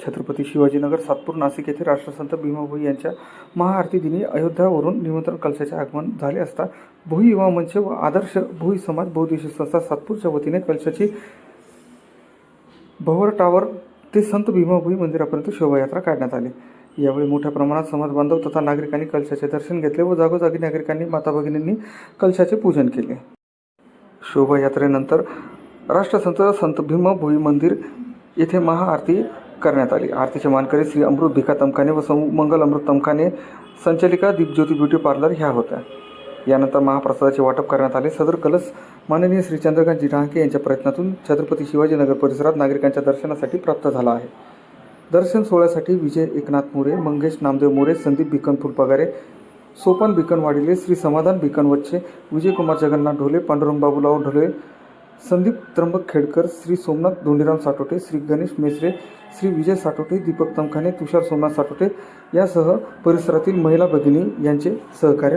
छत्रपती शिवाजीनगर सातपूर नाशिक येथे राष्ट्रसंत भीमाभोई यांच्या महाआरती दिनी अयोध्यावरून निमंत्रण कलशाचे आगमन झाले असता भोई युवा मंच व आदर्श भोई समाज बहुद्देशीय संस्था सातपूरच्या वतीने कलशाची भवर टावर ते संत भीमाभोई मंदिरापर्यंत शोभायात्रा काढण्यात आली. यावेळी मोठ्या प्रमाणात समाज बांधव तथा नागरिकांनी कलशाचे दर्शन घेतले व जागोजागी नागरिकांनी माता भगिनींनी कलशाचे पूजन केले. शोभायात्रेनंतर राष्ट्रसंत संत भीमभोई मंदिर येथे महाआरती करण्यात आली. आरतीचे मानकरी श्री अमृत भिका तमखाने व सम मंगल अमृत तमखाने संचालिका दीपज्योती ब्युटी पार्लर ह्या होत्या. यानंतर महाप्रसादाचे वाटप करण्यात आले. सदर कलश माननीय श्री चंद्रकांतजी डहाके यांच्या प्रयत्नातून छत्रपती शिवाजीनगर परिसरात नागरिकांच्या दर्शनासाठी प्राप्त झाला आहे. दर्शन सोहळ्यासाठी विजय एकनाथ मोरे मंगेश नामदेव मोरे संदीप भिकन फुलपगारे सोपान भिकन वाडिले श्री समाधान भिकन वच्चे विजयकुमार जगन्नाथ ढोले पांडुरंग बाबूराव ढोले संदीप त्र्यंबक खेडकर श्री सोमनाथ धोंडीराम साठोटे श्री गणेश मेसरे श्री विजय साठोटे दीपक तमखाने तुषार सोमनाथ साठोटे यासह परिसरातील महिला भगिनी यांचे सहकार्य